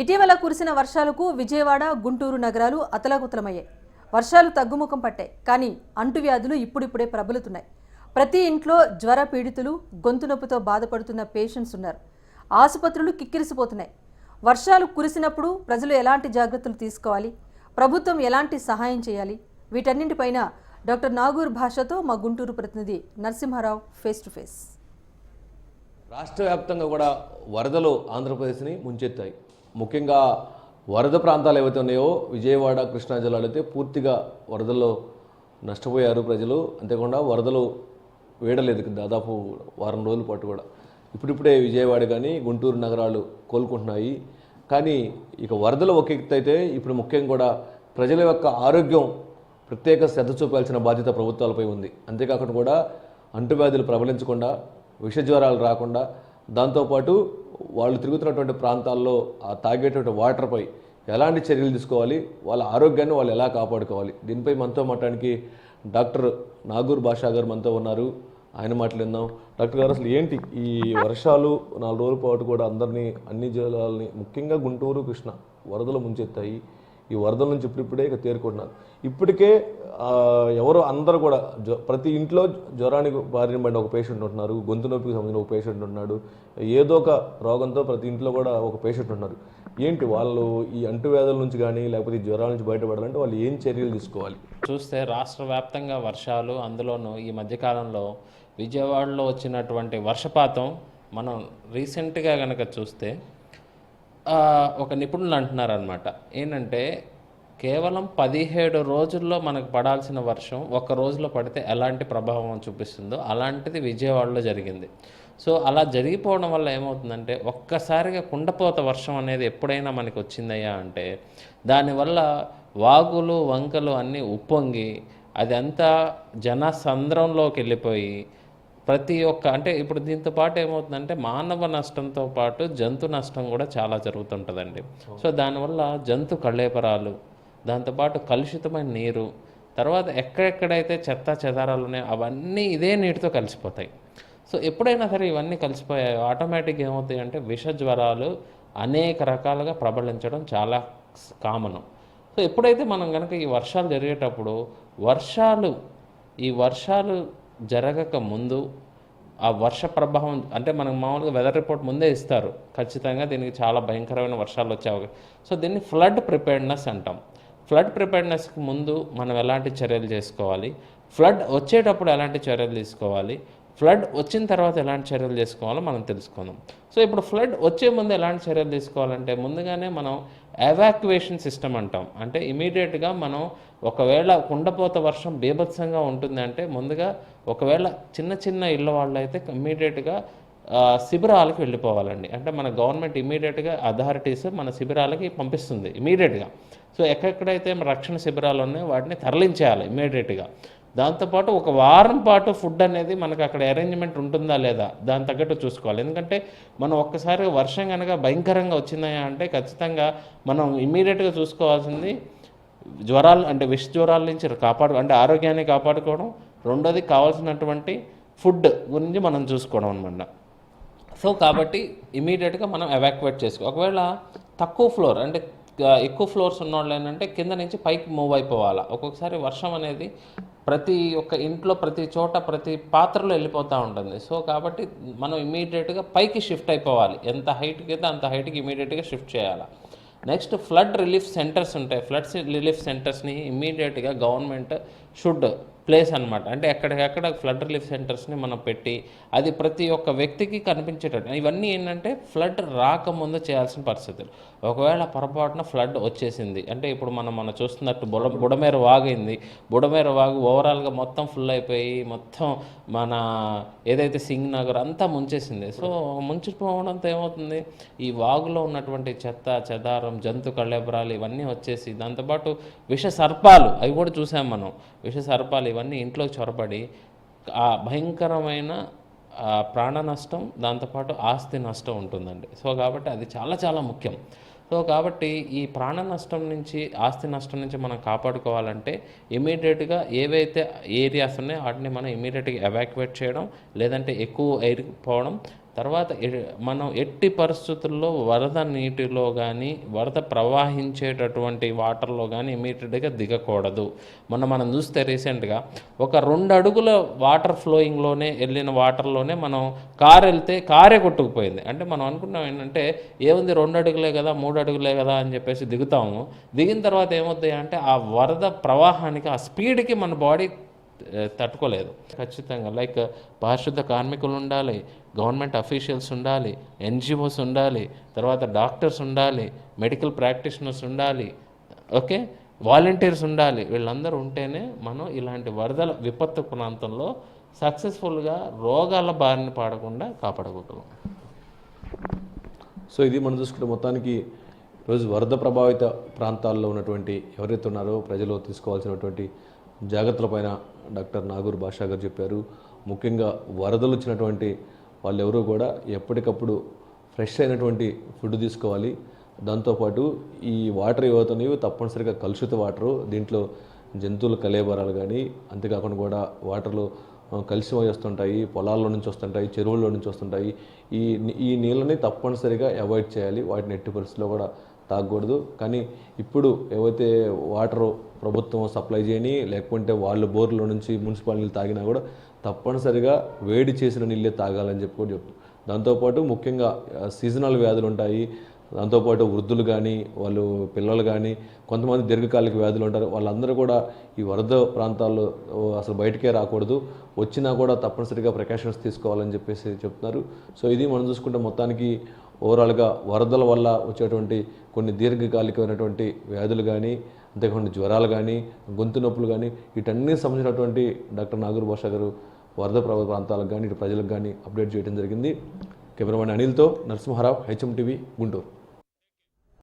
ఇటీవల కురిసిన వర్షాలకు విజయవాడ గుంటూరు నగరాలు అతలాకుతలమయ్యాయి. వర్షాలు తగ్గుముఖం పట్టాయి కానీ అంటువ్యాధులు ఇప్పుడిప్పుడే ప్రబలుతున్నాయి. ప్రతి ఇంట్లో జ్వర పీడితులు గొంతు నొప్పితో బాధపడుతున్న పేషెంట్స్ ఉన్నారు. ఆసుపత్రులు కిక్కిరిసిపోతున్నాయి. వర్షాలు కురిసినప్పుడు ప్రజలు ఎలాంటి జాగ్రత్తలు తీసుకోవాలి? ప్రభుత్వం ఎలాంటి సహాయం చేయాలి? వీటన్నింటిపైన డాక్టర్ నాగూర్ భాషతో మా గుంటూరు ప్రతినిధి నరసింహారావు ఫేస్ టు ఫేస్. రాష్ట్ర వ్యాప్తంగా కూడా వరదలు ఆంధ్రప్రదేశ్ని ముంచెత్తాయి. ముఖ్యంగా వరద ప్రాంతాలు ఏవైతే ఉన్నాయో విజయవాడ కృష్ణా జిల్లాలో అయితే పూర్తిగా వరదల్లో నష్టపోయారు ప్రజలు. అంతేకాకుండా వరదలు వేయడలేదు దాదాపు వారం రోజుల పాటు కూడా. ఇప్పుడిప్పుడే విజయవాడ కానీ గుంటూరు నగరాలు కోలుకుంటున్నాయి. కానీ ఇక వరదలు ఒక అయితే ఇప్పుడు ముఖ్యంగా కూడా ప్రజల యొక్క ఆరోగ్యం ప్రత్యేక శ్రద్ధ చూపాల్సిన బాధ్యత ప్రభుత్వాలపై ఉంది. అంతేకాకుండా కూడా అంటువ్యాధులు ప్రబలించకుండా విష జ్వరాలు రాకుండా దాంతోపాటు వాళ్ళు తిరుగుతున్నటువంటి ప్రాంతాల్లో ఆ తాగేటువంటి వాటర్పై ఎలాంటి చర్యలు తీసుకోవాలి? వాళ్ళ ఆరోగ్యాన్ని వాళ్ళు ఎలా కాపాడుకోవాలి? దీనిపై మనతో మాట్లాడడానికి డాక్టర్ నాగూర్ బాషా గారు మనతో ఉన్నారు. ఆయన మాట్లాడిందాం డాక్టర్ గారు అసలు ఏంటి ఈ వర్షాలు నాలుగు రోజుల పాటు కూడా అందరినీ అన్ని జిల్లాలని ముఖ్యంగా గుంటూరు కృష్ణ వరదలు ముంచెత్తాయి. ఈ వరదల నుంచి ఇప్పుడిప్పుడే ఇక తేరుకుంటున్నారు. ఇప్పటికే ఎవరు ఎవరో అందరూ కూడా జ్వ ప్రతి ఇంట్లో జ్వరానికి బారిన పడిన ఒక పేషెంట్ ఉంటున్నారు గొంతు నొప్పికి సంబంధించిన ఒక పేషెంట్ ఉన్నాడు ఏదో ఒక రోగంతో ప్రతి ఇంట్లో కూడా ఒక పేషెంట్ ఉన్నారు ఏంటి వాళ్ళు ఈ అంటువ్యాధుల నుంచి కానీ లేకపోతే జ్వరాల నుంచి బయటపడాలంటే వాళ్ళు ఏం చర్యలు తీసుకోవాలి? చూస్తే రాష్ట్ర వ్యాప్తంగా వర్షాలు అందులోనూ ఈ మధ్యకాలంలో విజయవాడలో వచ్చినటువంటి వర్షపాతం మనం రీసెంట్గా కనుక చూస్తే ఒక నిపుణులు అంటున్నారు అనమాట ఏంటంటే కేవలం పదిహేడు రోజుల్లో మనకు పడాల్సిన వర్షం ఒక రోజులో పడితే ఎలాంటి ప్రభావం చూపిస్తుందో అలాంటిది విజయవాడలో జరిగింది. సో అలా జరిగిపోవడం వల్ల ఏమవుతుందంటే ఒక్కసారిగా కుండపోత వర్షం అనేది ఎప్పుడైనా మనకి వచ్చిందయ్యా అంటే దానివల్ల వాగులు వంకలు అన్నీ ఉప్పొంగి అదంతా జన సంద్రంలోకి వెళ్ళిపోయి ప్రతి ఒక్క అంటే ఇప్పుడు దీంతో పాటు ఏమవుతుందంటే మానవ నష్టంతో పాటు జంతు నష్టం కూడా చాలా జరుగుతుంటుందండి. సో దానివల్ల జంతు కళేపరాలు దాంతోపాటు కలుషితమైన నీరు తర్వాత ఎక్కడెక్కడైతే చెత్త చెదారాలు ఉన్నాయో అవన్నీ ఇదే నీటితో కలిసిపోతాయి. సో ఎప్పుడైనా సరే ఇవన్నీ కలిసిపోయాయి. ఆటోమేటిక్గా ఏమవుతాయి అంటే విష జ్వరాలు అనేక రకాలుగా ప్రబలించడం చాలా కామను. సో ఎప్పుడైతే మనం కనుక ఈ వర్షాలు జరిగేటప్పుడు వర్షాలు ఈ వర్షాలు జరగక ముందు ఆ వర్ష ప్రభావం అంటే మనకు మామూలుగా వెదర్ రిపోర్ట్ ముందే ఇస్తారు. ఖచ్చితంగా దీనికి చాలా భయంకరమైన వర్షాలు వచ్చే సో దీన్ని ఫ్లడ్ ప్రిపేర్డ్నెస్ అంటాం. ఫ్లడ్ ప్రిపేర్డ్నెస్కి ముందు మనం ఎలాంటి చర్యలు చేసుకోవాలి? ఫ్లడ్ వచ్చేటప్పుడు ఎలాంటి చర్యలు తీసుకోవాలి? ఫ్లడ్ వచ్చిన తర్వాత ఎలాంటి చర్యలు తీసుకోవాలో మనం తెలుసుకుందాం. సో ఇప్పుడు ఫ్లడ్ వచ్చే ముందు ఎలాంటి చర్యలు తీసుకోవాలంటే ముందుగానే మనం ఎవాక్యువేషన్ సిస్టమ్ అంటాం. అంటే ఇమీడియట్గా మనం ఒకవేళ కుండపోత వర్షం బీభత్సంగా ఉంటుంది అంటే ముందుగా ఒకవేళ చిన్న చిన్న ఇళ్ళ వాళ్ళు అయితే ఇమీడియట్గా శిబిరాలకు వెళ్ళిపోవాలండి. అంటే మన గవర్నమెంట్ ఇమీడియట్గా అథారిటీస్ మన శిబిరాలకి పంపిస్తుంది ఇమీడియట్గా సో ఎక్కడెక్కడైతే మన రక్షణ శిబిరాలు ఉన్నాయో వాటిని తరలించేయాలి ఇమీడియట్గా దాంతోపాటు ఒక వారం పాటు ఫుడ్ అనేది మనకు అక్కడ అరేంజ్మెంట్ ఉంటుందా లేదా? దాని తగ్గట్టు చూసుకోవాలి. ఎందుకంటే మనం ఒక్కసారి వర్షం కనుక భయంకరంగా వచ్చిందా అంటే ఖచ్చితంగా మనం ఇమీడియట్గా చూసుకోవాల్సింది జ్వరాలు అంటే విష జ్వరాల నుంచి కాపాడు అంటే ఆరోగ్యాన్ని కాపాడుకోవడం. రెండోది కావాల్సినటువంటి ఫుడ్ గురించి మనం చూసుకోవడం అనమాట సో కాబట్టి ఇమీడియట్గా మనం ఎవాక్యువేట్ చేసుకో ఒకవేళ తక్కువ ఫ్లోర్ అంటే ఎక్కువ ఫ్లోర్స్ ఉన్నవాళ్ళు ఏంటంటే కింద నుంచి పైకి మూవ్ అయిపోవాలా. ఒక్కొక్కసారి వర్షం అనేది ప్రతి ఒక్క ఇంట్లో ప్రతి చోట ప్రతి పాత్రలో వెళ్ళిపోతూ ఉంటుంది. సో కాబట్టి మనం ఇమీడియట్గా పైకి షిఫ్ట్ అయిపోవాలి. ఎంత హైట్కి అయితే అంత హైట్కి ఇమీడియట్గా షిఫ్ట్ చేయాలి. నెక్స్ట్ ఫ్లడ్ రిలీఫ్ సెంటర్స్ ఉంటాయి. ఫ్లడ్ రిలీఫ్ సెంటర్స్ని ఇమీడియట్గా గవర్నమెంట్ షుడ్ ప్లేస్ అనమాట అంటే ఎక్కడికెక్కడ ఫ్లడ్ రిలీఫ్ సెంటర్స్ని మనం పెట్టి అది ప్రతి ఒక్క వ్యక్తికి కనిపించేటట్టు. ఇవన్నీ ఏంటంటే ఫ్లడ్ రాకముందు చేయాల్సిన పరిస్థితులు. ఒకవేళ పొరపాటున ఫ్లడ్ వచ్చేసింది. అంటే ఇప్పుడు మనం మనం చూస్తున్నట్టు బుడ బుడమేర వాగైంది. బుడమేర వాగు ఓవరాల్గా మొత్తం ఫుల్ అయిపోయి మొత్తం మన ఏదైతే సింగ్ నగర్ అంతా ముంచేసింది. సో ముంచిపోవడంతో ఏమవుతుంది? ఈ వాగులో ఉన్నటువంటి చెత్త చెదారం జంతు కళ్ళెబరాలు ఇవన్నీ వచ్చేసి దాంతోపాటు విష సర్పాలు అవి కూడా చూసాం మనం. విష సర్పాలు ఇవన్నీ ఇంట్లో చొరబడి ఆ భయంకరమైన ప్రాణ నష్టం దాంతోపాటు ఆస్తి నష్టం ఉంటుందండి. సో కాబట్టి అది చాలా చాలా ముఖ్యం. సో కాబట్టి ఈ ప్రాణ నష్టం నుంచి ఆస్తి నష్టం నుంచి మనం కాపాడుకోవాలంటే ఇమీడియట్గా ఏవైతే ఏరియాస్ ఉన్నాయో వాటిని మనం ఇమీడియట్గా ఎవాక్యువేట్ చేయడం లేదంటే ఎక్కువ ఎయిర్ పోవడం తర్వాత మనం ఎట్టి పరిస్థితుల్లో వరద నీటిలో కానీ వరద ప్రవాహించేటటువంటి వాటర్లో కానీ ఇమీడియట్గా దిగకూడదు. మొన్న మనం చూస్తే రీసెంట్గా ఒక రెండు అడుగుల వాటర్ ఫ్లోయింగ్లోనే వెళ్ళిన వాటర్లోనే మనం కారు వెళ్తే కారే కొట్టుకుపోయింది. అంటే మనం అనుకున్నాం ఏంటంటే ఏముంది రెండు అడుగులే కదా మూడు అడుగులే కదా అని చెప్పేసి దిగుతాము. దిగిన తర్వాత ఏమవుతాయి అంటే ఆ వరద ప్రవాహానికి ఆ స్పీడ్కి మన బాడీ తట్టుకోలేదు. ఖచ్చితంగా లైక్ పారిశుద్ధ కార్మికులు ఉండాలి గవర్నమెంట్ అఫీషియల్స్ ఉండాలి ఎన్జిఓస్ ఉండాలి తర్వాత డాక్టర్స్ ఉండాలి మెడికల్ ప్రాక్టీషనర్స్ ఉండాలి ఓకే? వాలంటీర్స్ ఉండాలి. వీళ్ళందరూ ఉంటేనే మనం ఇలాంటి వరదల విపత్తు ప్రాంతంలో సక్సెస్ఫుల్గా రోగాల బారిన పడకుండా కాపాడగలం సో ఇది మనం చూసుకుంటే మొత్తానికి ఈరోజు వరద ప్రభావిత ప్రాంతాల్లో ఉన్నటువంటి ఎవరైతే ఉన్నారో ప్రజలు తీసుకోవాల్సినటువంటి జాగ్రత్తలపైన డాక్టర్ నాగూర్ భాషా గారు చెప్పారు. ముఖ్యంగా వరదలు వచ్చినటువంటి వాళ్ళు కూడా ఎప్పటికప్పుడు ఫ్రెష్ అయినటువంటి ఫుడ్ తీసుకోవాలి. దాంతోపాటు ఈ వాటర్ ఏవవుతున్నాయో తప్పనిసరిగా కలుషిత వాటరు దీంట్లో జంతువుల కలేబరాలు కానీ అంతేకాకుండా కూడా వాటర్లో కలిసి వస్తుంటాయి పొలాల్లో నుంచి వస్తుంటాయి చెరువుల్లో నుంచి వస్తుంటాయి. ఈ ఈ నీళ్ళని తప్పనిసరిగా అవాయిడ్ చేయాలి. వాటిని ఎట్టి పరిస్థితుల్లో కూడా తాగకూడదు. కానీ ఇప్పుడు ఏవైతే వాటర్ ప్రభుత్వం సప్లై చేయని లేకుంటే వాళ్ళు బోర్లో నుంచి మున్సిపల్ నీళ్ళు తాగినా కూడా తప్పనిసరిగా వేడి చేసిన నీళ్ళే తాగాలని చెప్పి కూడా చెప్తారు దాంతోపాటు ముఖ్యంగా సీజనల్ వ్యాధులు ఉంటాయి. దాంతోపాటు వృద్ధులు కానీ వాళ్ళు పిల్లలు కానీ కొంతమంది దీర్ఘకాలిక వ్యాధులు ఉంటారు. వాళ్ళందరూ కూడా ఈ వరద ప్రాంతాల్లో అసలు బయటకే రాకూడదు. వచ్చినా కూడా తప్పనిసరిగా ప్రికాషన్స్ తీసుకోవాలని చెప్పేసి చెప్తున్నారు. సో ఇది మనం చూసుకుంటే మొత్తానికి ఓవరాల్గా వరదల వల్ల వచ్చేటువంటి కొన్ని దీర్ఘకాలికమైనటువంటి వ్యాధులు కానీ అంతేకాకుండా జ్వరాలు కానీ గొంతు నొప్పులు కానీ వీటన్నీ సంబంధించినటువంటి డాక్టర్ నాగూర్ భాష గారు వరద ప్రభావిత ప్రాంతాలకు కానీ ఇటు ప్రజలకు కానీ అప్డేట్ చేయడం జరిగింది. కెమెరామెన్ అనిల్తో నరసింహారావు హెచ్ఎం టీవీ గుంటూరు.